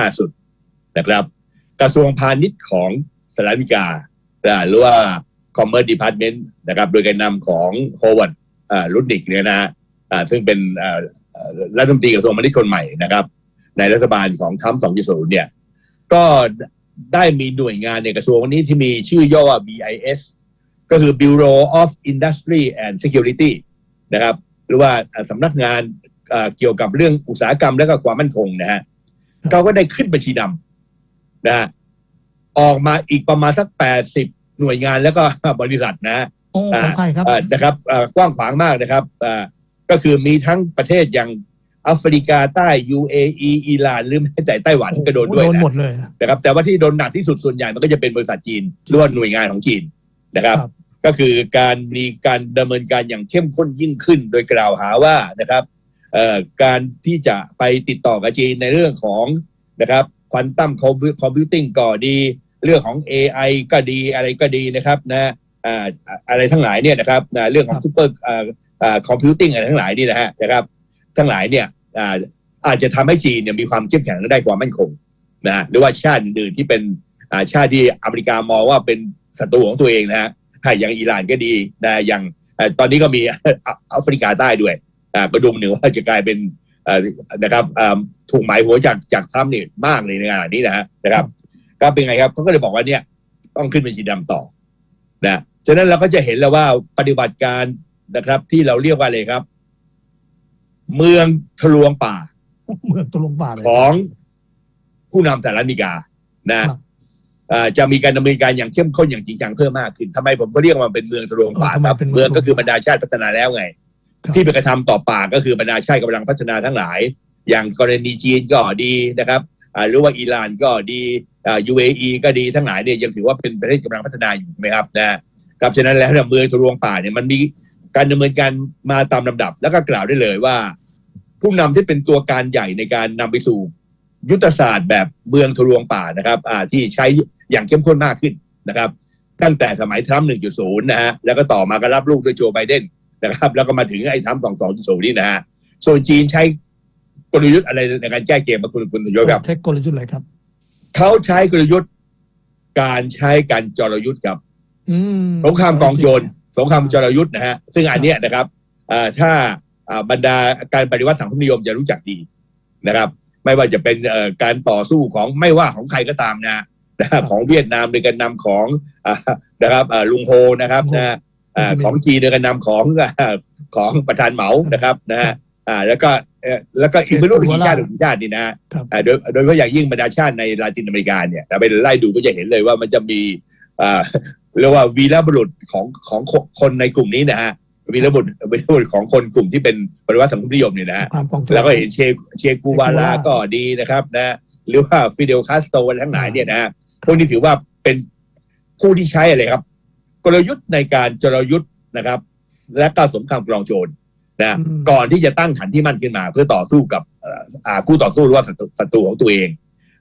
ล่าสุดนะครับ กระทรวงพาณิชย์ของสหรัฐอเมริกาหรือว่า Commerce Department นะครับ โดยการนำของโฮวัร์ดรุดนิกเนี่ยนะฮะซึ่งเป็นรัฐมนตรีกระทรวงพาณิชย์คนใหม่นะครับ ในรัฐบาลของทั้มป์2.0เนี่ย ก็ได้มีหน่วยงานในกระทรวงนี้ที่มีชื่อย่อว่า BIS ก็คือ Bureau of Industry and Security นะครับ หรือว่าสำนักงานเกี่ยวกับเรื่องอุตสาหกรรมและก็ความมั่นคงนะฮะ เขาก็ได้ขึ้นบัญชีดำนะฮะออกมาอีกประมาณสักแปดสิบหน่วยงานแล้วก็บริษัทนะฮะโอ้ขออภัยครับเอ่อนะครับเอ่อกว้างขวางมากนะครับเอ่อก็คือมีทั้งประเทศอย่างแอฟริกาใต้ UAE อิหร่านหรือแม้แต่ไต้หวันก็โดนด้วยโดนนะหมดเลยนะครับ แต่ว่าที่โดนหนักที่สุดส่วนใหญ่มันก็จะเป็นบริษัทจีนหรือว่าหน่วยงานของจีนนะครับครับก็คือการมีการดำเนินการอย่างเข้มข้นยิ่งขึ้น โดยกล่าวหาว่านะครับเอ่อ การที่จะไปติดต่อกับจีนในเรื่องของนะครับควอนตัมคอมพิวติ้งก็ดี เรื่องของ AI ก็ดีอะไรก็ดีนะครับนะอ่าอะไรทั้งหลายเนี่ยนะครับนะเรื่องของครับซูเปอร์อ่าอ่าคอมพิวติ้งอะไรทั้งหลายนี่นะฮะนะครับ ทั้งหลายเนี่ยอ่าอาจจะทำให้จีนเนี่ยมีความเข้มแข็งและได้ความมั่นคงนะฮะหรือว่าชาติอื่นๆที่เป็นอ่าชาติที่อเมริกามองว่าเป็นศัตรูของตัวเองนะฮะถ้าอย่างอิหร่านก็ดีนะอย่างเอ่อตอนนี้ก็มีแอฟริกาใต้ด้วย อ่าประดุมหนึ่งว่าจะกลายเป็นเอ่อนะครับอ่าถูกหมายหัวจากจากทรัมป์นี่มากเลยในงานนี้นะฮะนะครับ ก็เป็นไงครับเขาก็เลยบอกว่าเนี่ย ต้องขึ้นเป็นสีดำต่อนะฉะนั้นเราก็จะเห็นแล้วว่าปฏิบัติการนะครับ ที่เราเรียกว่าอะไรครับ เมืองทะลวงป่า เมืองตกลงป่าเลยของผู้นำสหรัฐอเมริกานะครับอ่าจะมีการดำเนินการอย่างเข้มข้นอย่างจริงจังเพิ่มมากขึ้นทำไมผมก็เรียกว่ามันเป็นเมืองทะลวงป่าเออทำไมครับเป็นเมืเมือองงก็คือบรรดาชาติพัฒนาแล้วไงครับ ที่ไปกระทำต่อป่าก็คือบรรดาชาติกำลังพัฒนาทั้งหลาย อย่างกรณีจีนก็ดีนะครับหรือว่าอิหร่านก็ดีอ่า UAE ก็ดีทั้งหลายเนี่ยยังถือว่าเป็นประเทศกำลังพัฒนาอยู่ไหมครับนะครับฉะนั้นแล้วเมืองทะลวงป่าเนี่ยมันมีการดำเนินการมาตามลำดับ แล้วก็กล่าวได้เลยว่า ผู้นำที่เป็นตัวการใหญ่ในการนำไปสู่ยุทธศาสตร์แบบเมืองทะลวงป่านะครับที่ใช้อย่างเข้มข้นมากขึ้นนะครับ ตั้งแต่สมัยทรัมป์1.0 นะฮะแล้วก็ต่อมาก็รับลูกด้วยโจไบเดน นะครับ แล้วก็มาถึงไอ้ทรัมป์2.0นี่นะฮะส่วนจีนใช้กลยุทธ์อะไรในการแก้เกมมาคุณคุณทยศครับใช้กลยุทธ์อะไรครับ เขาใช้กลยุทธ์การใช้การจรยุทธ์กับอืมสงครามกองโจรสงครามจรยุทธ์นะฮะซึ่งอันเนี้ยนะครับอ่าถ้าอ่าบรรดาการปฏิวัติสังคมนิยมจะรู้จักดีนะครับ ไม่ว่าจะเป็นเอ่อการต่อสู้ของไม่ว่าของใครก็ตามนะนะครับของเวียดนามโดยการนำของอ่านะครับอ่าลุงโฮนะครับนะอ่า ของจีนโดยการนำของอ่าของประธานเหมานะครับนะฮะอ่าแล้วก็เอ่อแล้วก็อีกไม่รู้กี่ชาติหรือกี่ชาตินี่นะฮะครับอ่าโดยโดยเฉพาะอย่างยิ่งบรรดาชาติในลาตินอเมริกาเนี่ยเราไปไล่ดูก็จะเห็นเลยว่ามันจะมีอ่าเรียกว่าวีรบุรุษของของคนในกลุ่มนี้นะฮะวีรบุรุษวีรบุรุษของคนกลุ่มที่เป็นปฏิวัติสังคมนิยมเนี่ยนะฮะความกองโจรแล้วก็เห็นเชเชกูวาลาก็ดีนะครับนะหรือว่าฟิเดลคาสโตรทั้งหลายเนี่ยนะฮะพวกนี้ถือว่าเป็นผู้ที่ใช้อะไรครับ กลยุทธ์ในการจรยุทธ์นะครับ และก็สงครามกลองโจรนะอืมก่อนที่จะตั้งฐานที่มั่นขึ้นมา เพื่อต่อสู้กับเอ่ออ่าคู่ต่อสู้หรือว่าศัตรูศัตรูของตัวเอง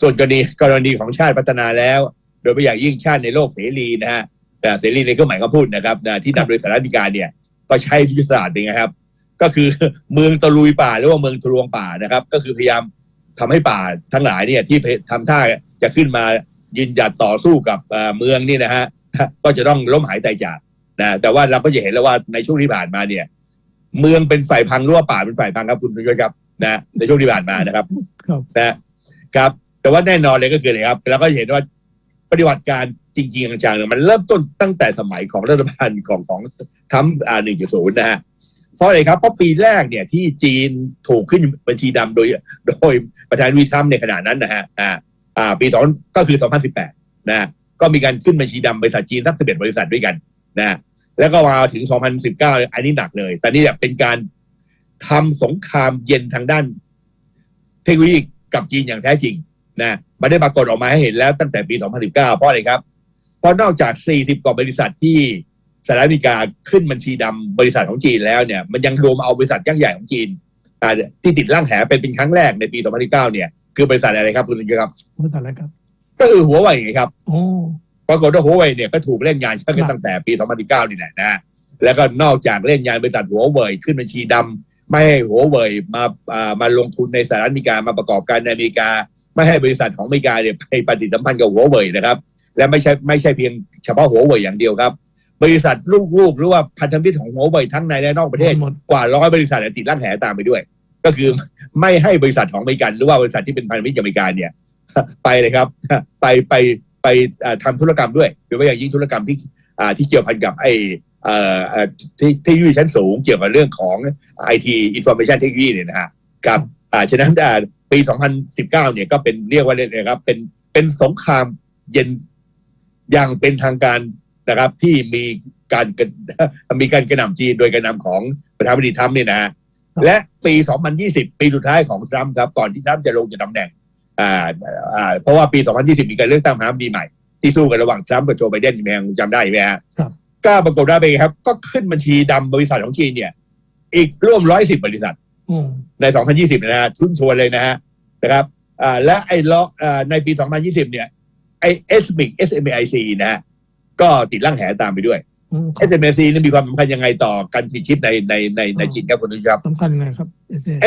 ส่วนกรณีกรณีของชาติพัฒนาแล้ว โดยเฉพาะอย่างยิ่งชาติในโลกเสรีนะฮะแต่เสรีในก็หมายก็พูดนะครับนะที่นำโดยสหรัฐอเมริกาเนี่ย ก็ใช้ยุทธศาสตร์นี่นะครับ ก็คือเมืองตะลุยป่าหรือว่าเมืองทะลวงป่านะครับ ก็คือพยายามทำให้ป่าทั้งหลายเนี่ยที่ทำท่าจะขึ้นมายืนหยัดต่อสู้กับเอ่อเมืองนี่นะฮะ ก็จะต้องล้มหายตายจากนะแต่ว่าเราก็จะเห็นแล้วว่าในช่วงที่ผ่านมาเนี่ย เมืองเป็นฝ่ายพังหรือว่าป่าเป็นฝ่ายพังครับคุณผู้ชมครับนะในช่วงที่ผ่านมานะครับครับนะครับ แต่ว่าแน่นอนเลยก็คืออะไรครับเราก็เห็นว่าปฏิบัติการจริงๆจังๆเนี่ยมันเริ่มต้นตั้งแต่สมัยของรัฐบาลของของทรัมป์อ่าหนึ่งจุดศูนย์นะฮะเพราะอะไรครับเพราะปีแรกเนี่ยที่จีนถูกขึ้นบัญชีดำโดย โดยประธานาธิบดีทรัมป์ในขณะนั้นนะฮะอ่าอ่าปีสองก็คือ2018นะฮะ ก็มีการขึ้นบัญชีดำบริษัทจีนสัก11บเอ็ดบริษัทด้วยกันนะแล้วก็มาถึง 2019 อันนี้หนักเลย แต่นี่เนี่ยเป็นการทำสงครามเย็นทางด้าน เทคโนโลยีกับจีนอย่างแท้จริงนะมันได้ปรากฏออกมาให้เห็นแล้วตั้งแต่ปี 2019 เพราะอะไรครับ เพราะนอกจาก 40 กว่าบริษัทที่สหรัฐอเมริกาขึ้นบัญชีดำบริษัทของจีนแล้วเนี่ย มันยังรวมเอาบริษัทยักษ์ใหญ่ของจีนที่ติดร่างแหเป็นเป็นครั้งแรกในปี 2019 เนี่ย คือบริษัทอะไรครับคุณลุงครับบริษัทอะไรครับ ก็คือหัวไวไงครับโอ้ปรากฏว่าหัวเว่ยเนี่ยก็ถูกเล่นงานชักกันตั้งแต่ปี2019นี่แหละนะแล้วก็นอกจากเล่นงานบริษัทหัวเว่ยขึ้นบัญชีดำไม่ให้หัวเว่ยมาอ่ามาลงทุนในสหรัฐอเมริกามาประกอบการในอเมริกา ไม่ให้บริษัทของอเมริกาเนี่ยไปปฏิสัมพันธ์กับหัวเว่ยนะครับ และไม่ใช่ไม่ใช่เพียงเฉพาะหัวเว่ยอย่างเดียวครับบริษัทลูกๆ หรือว่าพันธมิตรของหัวเว่ยทั้งในและนอกประเทศหมดกว่าร้อยบริษัทเนี่ยติดร่างแหตามไปด้วย ก็คือไม่ให้บริษัทของอเมริกันหรือว่าบริษัทที่เป็นพันธมิตรกับอเมริกาเนี่ย ไปเลยครับ ไปไปไปอ่าทำธุรกรรมด้วยโดยเฉพาะอย่างยิ่งธุรกรรมที่ที่เกี่ยวพันกับไอที่ที่ยู่ชั้นสูงเกี่ยวกับเรื่องของ IT Information Technology เนี่ยนะฮะกับอ่าฉะนั้นอ่าปี 2019 เนี่ยก็เป็นเรียกว่าเนี่ยนะครับเป็นเป็นสงครามเย็นอย่างเป็นทางการนะครับ ที่มีการมีการกระหน่ำจีนโดยกระหน่ำของประธานาธิบดีทรัมป์เนี่ยนะฮะและปี 2020 ปีสุดท้ายของทรัมป์ครับก่อนที่ทรัมป์จะลงจากตำแหน่ง อ่าอ่าเพราะว่าปี 2020 มีการเลือกตั้งประธานาธิบดีใหม่ ที่สู้กันระหว่างทรัมป์กับโจไบเดนแมงจำได้ไหมฮะครับก็ปรากฏว่าเป็นไงครับ ก็ขึ้นบัญชีดำบริษัทของจีนเนี่ย อีกร่วมร้อยสิบบริษัทอืมใน 2020 นะฮะทุนชวนเลยนะฮะนะครับอ่าและไอ้ล้ออ่าในปี 2020 เนี่ยไอ้ SMIC SMIC นะฮะก็ติดร่างแหตามไปด้วย อืม SMIC นี่มีความสำคัญยังไงต่อการผลิตชิปในในในในจีนครับคุณนุชครับ สำคัญไงครับ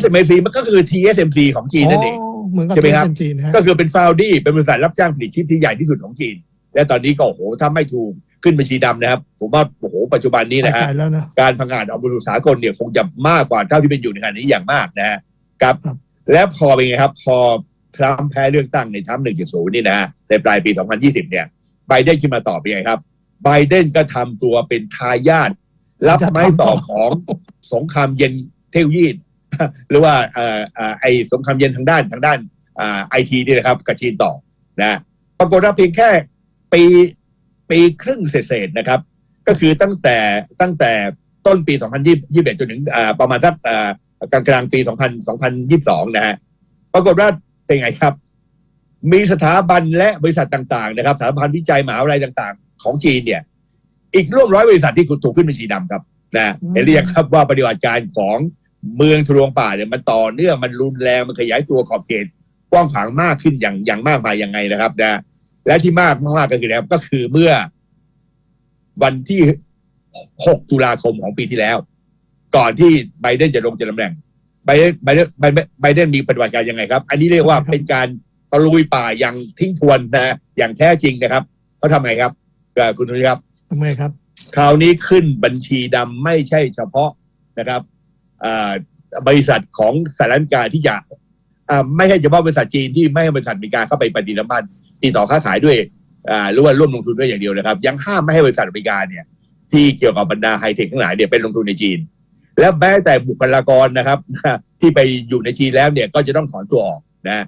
SMIC มันก็คือ TSMC ของจีนนั่นเองเหมือนกับใช่ไหมครับเป็นจีนนะฮะก็คือเป็นฟาวดี้เป็นบริษัทรับจ้างผลิตชิปที่ใหญ่ที่สุดของจีน และตอนนี้ก็โอ้โหถ้าไม่ถูกขึ้นบัญชีดำนะครับ ผมว่าโอ้โหปัจจุบันนี้ไปนะไกฮะลแล้วนะการพังงาดออกบริษัทสากลเนี่ยคงจะมากกว่าเท่าที่เป็นอยู่ในขณะนี้อย่างมากนะฮะครับครับ และพอเป็นไงครับ พอทรัมป์แพ้เลือกตั้งในทรัมป์1.0 นี่นะฮะในปลายปี 2020 เนี่ยไบเดนขึ้นมาต่อเป็นไงครับ ไบเดนก็ทำตัวเป็นทายาทรับไม้ต่อของสงครามเย็นเทคโนโลยีหรือว่าเอ่อเอ่อไอสงครามเย็นทางด้านทางด้านไอทีนี่นะครับกับจีนต่อนะปรากฏว่าเพียงแค่ปีปีครึ่งเศษนะครับ ก็คือตั้งแต่ตั้งแต่ต้นปี 2021 จนถึงประมาณสักอ่ากลางกลางปี 2000 2022 นะฮะปรากฏว่าเป็นไงครับ มีสถาบันและบริษัทต่าง ๆ นะครับ สถาบันวิจัยมหาวิทยาลัยต่าง ๆ ของจีนเนี่ย อีกร่วมร้อยบริษัทที่ถูกขึ้นเป็นสีดำครับนะเห็นหรือยังครับว่าปฏิบัติการของเมืองทะลวงป่าเนี่ยมันต่อเนื่องมันรุนแรงมันขยายตัวขอบเขตกว้างขวางมากขึ้นอย่างอย่างมากมายยังไงนะครับนะและที่มากมากๆก็คือนะครับก็คือเมื่อวันที่ 6 ตุลาคมของปีที่แล้ว ก่อนที่ไบเดนจะลงจากตำแหน่งไบเดนไบเดนไบเดนไบเดนมีปฏิบัติการยังไงครับ อันนี้เรียกว่าเป็นการตะลุยป่าอย่างทิ้งทวนนะอย่างแท้จริงนะครับเขาทำไงครับเอ่อ คุณนุ้ยครับทำไมครับ คราวนี้ขึ้นบัญชีดำไม่ใช่เฉพาะนะครับอ่าบริษัทของสหรัฐอเมริกาที่อยากอ่าไม่ใช่เฉพาะบริษัทจีนที่ไม่ให้บริษัทอเมริกาเข้าไปปฏิสัมพันธ์ติดต่อค้าขายด้วยอ่าหรือว่าร่วมลงทุนด้วยอย่างเดียวนะครับ ยังห้ามไม่ให้บริษัทอเมริกาเนี่ย ที่เกี่ยวกับบรรดาไฮเทคทั้งหลายเนี่ยเป็นลงทุนในจีน และแม้แต่บุคลากรนะครับ ที่ไปอยู่ในจีนแล้วเนี่ยก็จะต้องถอนตัวออกนะ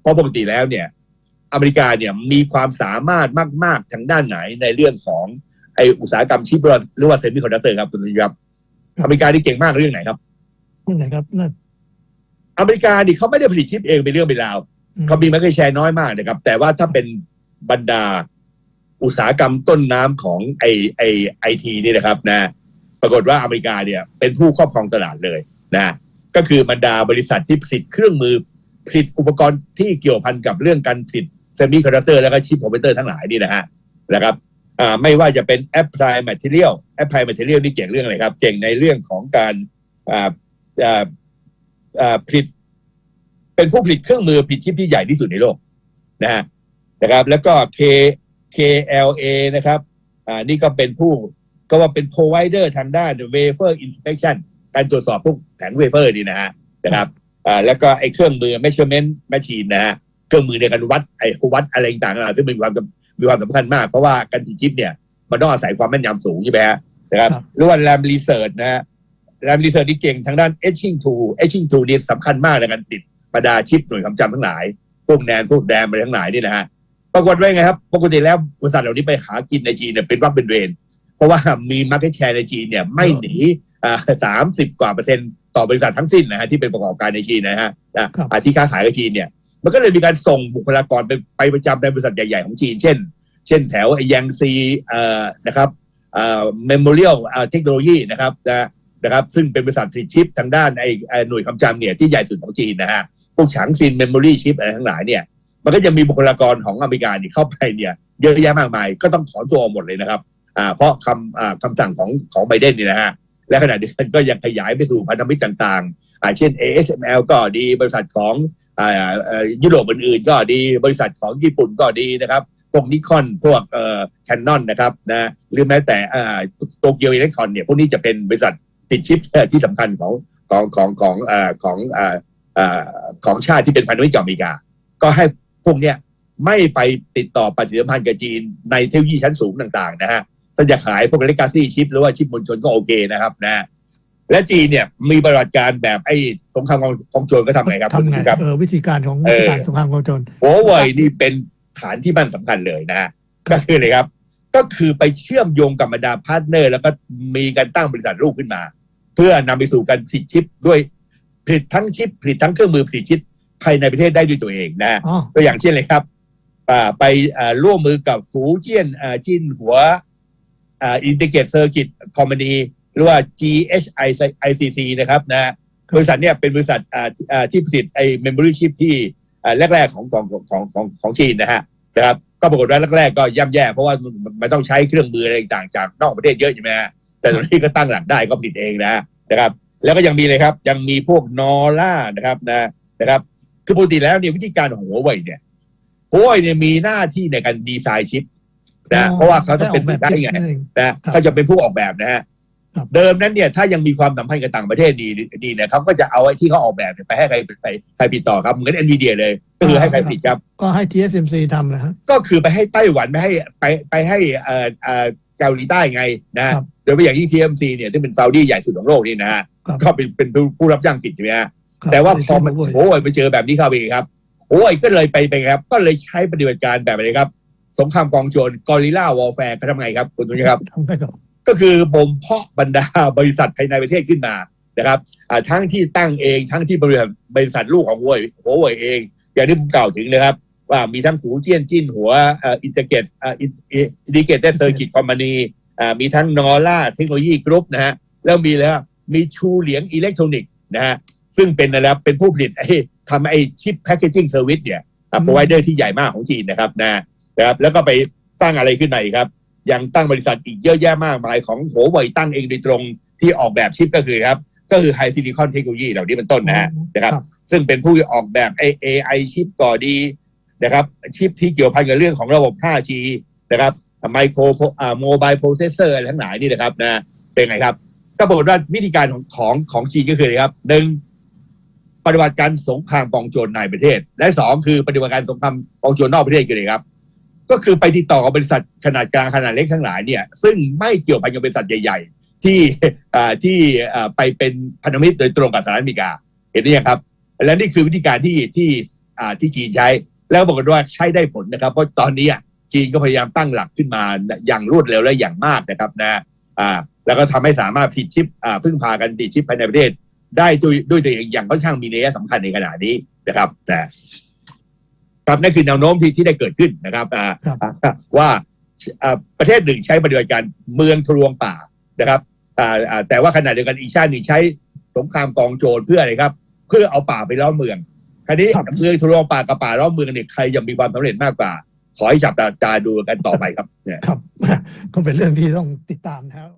เพราะปกติแล้วเนี่ย อเมริกาเนี่ยมีความสามารถมาก ๆ ทางด้านไหนในเรื่องของไออุตสาหกรรมชิปหรือว่าเซมิคอนดักเตอร์ครับคุณผู้ชมครับอเมริกาที่เก่งมากเรื่องไหนครับเรื่องไหนครับน่าอเมริกานี่เขาไม่ได้ผลิตชิปเองเป็นเรื่องเป็นราวอืมเขามีมาร์เก็ตแชร์น้อยมากนะครับ แต่ว่าถ้าเป็นบรรดาอุตสาหกรรมต้นน้ำของไอไอไอทีนี่นะครับ นะ ปรากฏว่าอเมริกาเนี่ย เป็นผู้ครอบครองตลาดเลยนะ ก็คือบรรดาบริษัทที่ผลิตเครื่องมือผลิตอุปกรณ์ที่เกี่ยวพันกับเรื่องการผลิต เซมิคอนดักเตอร์แล้วก็ชิปคอมพิวเตอร์ทั้งหลายนี่นะฮะนะครับอ่าไม่ว่าจะเป็น Apply Material Apply Material นี่เก่งเรื่องอะไรครับเก่งในเรื่องของการอ่าอ่าอ่าผลิต เป็นผู้ผลิตเครื่องมือผลิตชิปที่ใหญ่ที่สุดในโลกนะฮะนะครับ แล้วก็ K KLA นะครับอ่านี่ก็เป็นผู้ก็ว่าเป็น provider ทางด้าน wafer inspection การตรวจสอบพวกแผงเวเฟอร์นี่นะฮะนะครับอ่าแล้วก็ไอ้เครื่องมือ measurement machine นะฮะ เครื่องมือในการวัดไอ้วัดอะไรต่างๆซึ่งมีความมีความสำคัญมาก เพราะว่าการผลิตชิปเนี่ยมันต้องอาศัยความแม่นยำสูงใช่ไหมฮะนะครับครับหรือว่า RAM Research นะฮะ RAM Research ที่เก่งทางด้าน etching tool etching tool นี่สำคัญมากในการติดบรรดาชิปหน่วยความจำทั้งหลาย พวกแนนพวกแรมอะไรทั้งหลายนี่นะฮะปรากฏว่าไงครับปกติแล้วบริษัทเหล่านี้ไปหากินในจีนเนี่ยเป็นวักเป็นเวรเพราะว่ามี market share ในจีนเนี่ยไม่หนีสามสิบกว่าเปอร์เซ็นต์ต่อบริษัททั้งสิ้นนะฮะที่เป็นประกอบการในจีนนะฮะนะอ่าที่ค้าขายกับจีนเนี่ย มันก็เลยมีการส่งบุคลากรไปไปประจำในบริษัทใหญ่ ๆ ของจีน เช่น เช่นแถวไอ้ยังซีเอ่อนะครับเอ่อเมมโมเรียลเทคโนโลยีนะครับนะนะครับ ซึ่งเป็นบริษัทผลิตชิปทางด้านไอ้ไอ้หน่วยความจำเนี่ยที่ใหญ่สุดของจีนนะฮะพวกฉางซินเมมโมรีชิปอะไรทั้งหลายเนี่ยมันก็จะมีบุคลากรของอเมริกาเนี่ยเข้าไปเนี่ยเยอะแยะมากมาย ก็ต้องถอนตัวออกหมดเลยนะครับอ่าเพราะคำอ่าคำสั่งของของไบเดนนี่นะฮะและขณะเดียวกันก็ยังขยายไปสู่พันธมิตรต่างๆอ่าเช่น ASML ก็ดีบริษัทของ ยุโรปอื่นๆก็ดีบริษัทของญี่ปุ่นก็ดีนะครับพวกนิคอนพวกเอ่อแคนนอนนะครับนะหรือแม้แต่อ่าโตเกียวอิเล็กทรอนเนี่ยพวกนี้จะเป็นบริษัทติดชิปที่สำคัญของของของของอ่าของอ่าอ่าของชาติที่เป็นพันธมิตรกับอเมริกา ก็ให้พวกเนี้ยไม่ไปติดต่อปฏิสัมพันธ์กับจีนในเทคโนโลยีชั้นสูงต่างๆนะฮะถ้าจะขายพวกเลกาซี่ชิปหรือว่าชิปมวลชนก็โอเคนะครับนะ และจีนเนี่ยมีปฏิบัติการแบบไอ้สงครามกองโจรก็ทำไงครับทำไงครับเออวิธีการของเอวิอธีการสงครามกองโจรหัวเว่ยนี่เป็นฐานที่มั่นสำคัญเลยนะฮะก็คือเลยครับ ก็คือไปเชื่อมโยงกับบรรดาพาร์ทเนอร์ แล้วก็มีการตั้งบริษัทลูกขึ้นมา เพื่อนำไปสู่การผลิตชิปด้วยผลิตทั้งชิปผลิตทั้งเครื่องมือผลิตชิปภายในประเทศได้ด้วยตัวเองนะฮะอ๋อตัวอย่างเช่นเลยครับอ่าไปอ่าร่วมมือกับฟูเจียนอ่าจินหัวอ่าอินทิเกตเซอร์กิตคอมมานี หรือว่า GHI ICC นะครับนะบริษัทเนี่ยเป็นบริษัทอ่าอ่าที่ผลิตไอ้ memory chip ที่อ่าแรก ๆ ของของของของของจีนนะฮะนะครับก็ปรากฏว่าแรกๆก็ย่ำแย่ เพราะว่ามันมันต้องใช้เครื่องมืออะไรต่างๆจากนอกประเทศเยอะใช่ไหมฮะแต่ตอนนี้ก็ตั้งหลักได้ก็ผลิตเองนะนะครับ แล้วก็ยังมีเลยครับ ยังมีพวกนอร่านะครับนะนะครับ คือปกติแล้วเนี่ยวิธีการของหัวเว่ยเนี่ยหัวเว่ยเนี่ยมีหน้าที่ในการดีไซน์ชิปนะเพราะว่าเขาต้องเป็นแบบได้ไงนั่นเองนะเขาจะเป็นผู้ออกแบบนะฮะครับ เดิมนั้นเนี่ยถ้ายังมีความสัมพันธ์กับต่างประเทศดีดีเนี่ยเขาก็จะเอาไอ้ที่เขาออกแบบเนี่ยไปให้ใครไปใครปิดต่อครับเหมือนเอ็นวีเดียเลย ก็คือให้ใครปิดครับ ก็ให้ TSMC ทำนะฮะก็คือไปให้ไต้หวันไปให้ไปไปให้เอ่อเอ่อเกาหลีใต้ไงนะฮะครับโดยเฉพาะอย่างยิ่ง TMC เนี่ยที่เป็นซาอุดีใหญ่สุดของโลกนี่นะฮะครับก็เป็นเป็นผู้รับจ้างปิดใช่ไหมฮะครับแต่ว่าพอมันใช่โอ้ยไปเจอแบบนี้เข้าไปอีกครับโอ้ยก็เลยไปไปครับ ก็เลยใช้ปฏิบัติการแบบอะไรครับ สงครามกองโจรกอริลลาวอลแฟร์เขาทำไงครับคุณตุ้ยครับทำไป ก็คือบ่มเพาะบรรดาบริษัทภายในประเทศขึ้นมานะครับทั้งที่ตั้งเองทั้งที่บริษัทบริษัทลูกของหัวยหัวเว่ยเอง อย่างที่ผมกล่าวถึงนะครับ ว่ามีทั้งสูเจียนจิ้นหัวอินเตอร์เกตอินดิเกตเตอร์เซอร์กิตคอมมานีมีทั้งนอร่าเทคโนโลยีกรุ๊ปนะฮะแล้วมีแล้วมีชูเหลียงอิเล็กทรอนิกส์นะฮะซึ่งเป็นนะครับเป็นผู้ผลิตไอ้ทำไอ้ชิปแพคเกจิ้งเซอร์วิสเนี่ยโปรไวเดอร์ที่ใหญ่มากของจีนนะครับนะนะครับแล้วก็ไปตั้างอะไรขึ้นมาอีกครับ ยังตั้งบริษัทอีกเยอะแยะมากมายของโหวเว่ยตั้งเองโดยตรงที่ออกแบบชิปก็คือครับ ก็คือไฮซิลิคอนเทคโนโลยีเหล่านี้เป็นต้นนะฮะนะครับครับซึ่งเป็นผู้ออกแบบไอ AI ชิปก่อดีนะครับชิปที่เกี่ยวพันกับเรื่องของระบบ 5G นะครับไมโครอ่าโมบายโปรเซสเซอร์อะไรทั้งหลายนี่นะครับนะเป็นไงครับ ก็ปรากฏว่าวิธีการของของของจีนก็คืออะไรครับหนึ่งปฏิบัติการสงครามกองโจรในประเทศ และสองคือปฏิบัติการสงครามกองโจรนอกประเทศคืออะไรครับ ก็คือไปติดต่อกับบริษัทขนาดกลางขนาดเล็กทั้งหลายเนี่ย ซึ่งไม่เกี่ยวพันกับบริษัทใหญ่ ๆ ที่ที่ไปเป็นพันธมิตรโดยตรงกับสหรัฐอเมริกา เห็นหรือยังครับ และนี่คือวิธีการที่ที่ที่จีนใช้ แล้วบอกกันว่าใช้ได้ผลนะครับ เพราะตอนนี้อะจีนก็พยายามตั้งหลักขึ้นมาอย่างรวดเร็วและอย่างมากนะครับนะแล้วก็ทำให้สามารถผลิตชิปพึ่งพากันผลิตชิปภายในประเทศ ได้ด้วยด้วยตัวเองอย่างค่อนข้างมีนัยสำคัญในขณะนี้นะครับนะ ครับนั่นคือแนวโน้มที่ที่ได้เกิดขึ้นนะครับอ่าครับอ่าว่าอ่าประเทศหนึ่งใช้ปฏิบัติการเมืองทะลวงป่านะครับอ่าอ่าแต่ว่าขณะเดียวกันอีกชาติหนึ่งใช้สงครามกองโจรเพื่ออะไรครับ เพื่อเอาป่าไปล้อมเมืองคราวนี้ครับเมืองทะลวงป่ากับป่าล้อมเมืองเนี่ยใครจะมีความสำเร็จมากกว่า ขอให้จับตาดูกันต่อไปครับเนี่ยครับ ก็เป็นเรื่องที่ต้องติดตามนะครับ